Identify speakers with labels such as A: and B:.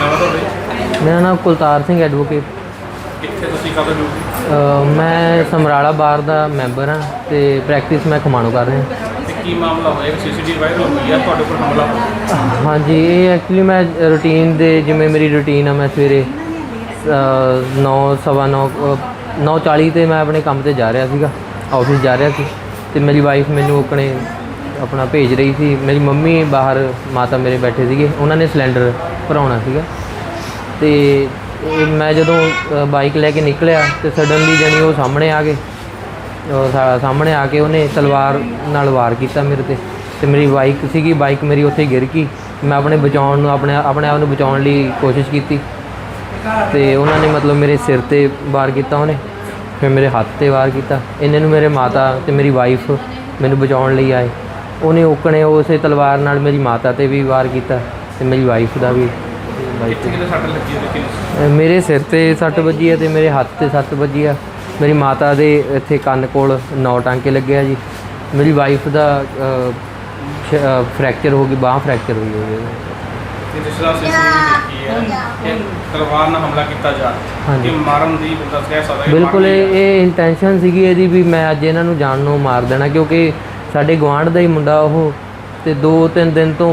A: ਨਾਮ ਹੈ ਤੁਹਾਡੇ
B: ਮੇਰਾ ਨਾਮ ਕੁਲਤਾਰ ਸਿੰਘ ਐਡਵੋਕੇਟ।
A: ਕਿੱਥੇ ਤੁਸੀਂ ਕਦੋਂ ਡਿਊਟੀ
B: ਅ, ਮੈਂ ਸਮਰਾਲਾ ਬਾਰ ਦਾ ਮੈਂਬਰ ਹਾਂ ਤੇ ਪ੍ਰੈਕਟਿਸ ਮੈਂ ਖਮਾਣੋ ਕਰ ਰਿਹਾ।
A: ਤੇ ਕੀ ਮਾਮਲਾ ਹੋਇਆ? ਸੀਸੀਟੀਵੀ ਵਾਇਰਲ ਹੋਈ ਹੈ ਤੁਹਾਡੇ ਹਮਲਾ ਹੋਇਆ
B: ਹਾਂਜੀ ਇਹ ਐਕਚੁਅਲੀ ਮੈਂ ਰੂਟੀਨ ਦੇ ਜਿਵੇਂ ਮੇਰੀ ਰੂਟੀਨ ਆ ਮੈਂ ਸਵੇਰੇ 9 ਸਵਾ 9 9:40 ਤੇ ਮੈਂ ਆਪਣੇ ਕੰਮ ਤੇ ਜਾ ਰਿਹਾ ਸੀਗਾ ਆਫਿਸ ਜਾ ਰਿਹਾ ਸੀ ਤੇ ਮੇਰੀ ਵਾਈਫ ਮੈਨੂੰ ਆਪਣੇ ਆਪਣਾ ਭੇਜ ਰਹੀ ਸੀ। ਮੇਰੀ ਮੰਮੀ ਬਾਹਰ ਮਾਤਾ ਮੇਰੇ ਬੈਠੇ ਸੀਗੇ ਉਹਨਾਂ ਨੇ ਸਿਲੰਡਰ ਭਰਾਉਣਾ ਸੀਗਾ। ਤੇ ਮੈਂ ਜਦੋਂ ਬਾਈਕ ਲੈ ਕੇ ਨਿਕਲਿਆ ਤੇ ਸਡਨਲੀ ਜਾਨੀ ਉਹ ਸਾਹਮਣੇ ਆ ਗਏ। ਸਾਹਮਣੇ ਆ ਕੇ ਉਹਨੇ ਤਲਵਾਰ ਨਾਲ ਵਾਰ ਕੀਤਾ ਮੇਰੇ ਤੇ। ਤੇ ਮੇਰੀ ਬਾਈਕ ਸੀਗੀ ਬਾਈਕ ਮੇਰੀ ਉੱਥੇ ਗਿਰ ਗਈ। ਮੈਂ ਆਪਣੇ ਬਚਾਉਣ ਨੂੰ, ਆਪਣੇ ਆਪਣੇ ਆਪ ਨੂੰ ਬਚਾਉਣ ਲਈ ਕੋਸ਼ਿਸ਼ ਕੀਤੀ। ਤੇ ਉਹਨਾਂ ਨੇ ਮਤਲਬ ਮੇਰੇ ਸਿਰ ਤੇ ਵਾਰ ਕੀਤਾ ਉਹਨੇ। ਫਿਰ ਮੇਰੇ ਹੱਥ ਤੇ ਵਾਰ ਕੀਤਾ। ਇਹਨਾਂ ਨੂੰ ਮੇਰੇ ਮਾਤਾ ਤੇ ਮੇਰੀ ਵਾਈਫ ਮੈਨੂੰ ਬਚਾਉਣ ਲਈ ਆਏ। ਉਹਨੇ ਓਕਣੇ ਉਸੇ ਤਲਵਾਰ ਨਾਲ ਮੇਰੀ ਮਾਤਾ ਤੇ ਵੀ ਵਾਰ ਕੀਤਾ। ਤੇ ਮੇਰੀ ਵਾਈਫ ਦਾ ਵੀ। ਵਾਈਫ
A: ਕਿੱਥੇ ਕਿਤੇ ਸੱਟ ਲੱਗੀ ਹੈ ਲੇਕਿਨ
B: ਅ, ਮੇਰੇ ਸਿਰ ਤੇ ਸੱਟ ਵੱਜੀ ਹੈ ਤੇ ਮੇਰੇ ਹੱਥ ਤੇ ਸੱਟ ਵੱਜੀ ਆ। ਮੇਰੀ ਮਾਤਾ ਦੇ ਇੱਥੇ ਕੰਨ ਕੋਲ ਨੌ ਟਾਂਕੇ ਲੱਗੇ ਆ ਜੀ। ਮੇਰੀ ਵਾਈਫ ਦਾ ਫ੍ਰੈਕਚਰ ਹੋ ਗਈ ਬਾਹ ਫ੍ਰੈਕਚਰ ਹੋਈ ਹੋਈ ਹੈ
A: ਤੇ ਜਿਸ ਤਰ੍ਹਾਂ ਸੀਸੀਟੀਵੀ ਦੇਖੀ ਹੈ ਕਿ ਤਲਵਾਰ ਨਾਲ ਹਮਲਾ ਕੀਤਾ ਜਾ
B: ਹਾਂਜੀ।
A: ਕਿ ਮਾਰਨ ਦੀ ਬੰਦਾ ਕਹਿ ਸਕਦਾ ਕਿ
B: ਬਿਲਕੁਲ ਇਹ ਇਹ ਇੰਟੈਂਸ਼ਨ ਸੀਗੀ ਇਹਦੀ ਵੀ ਮੈਂ ਅੱਜ ਇਹਨਾਂ ਨੂੰ ਜਾਣ ਨੂੰ ਮਾਰ ਦੇਣਾ ਕਿਉਂਕਿ ਸਾਡੇ ਗਵਾਂਢ ਦਾ ਹੀ ਮੁੰਡਾ ਉਹ ਤੇ ਦੋ ਤਿੰਨ ਦਿਨ ਤੋਂ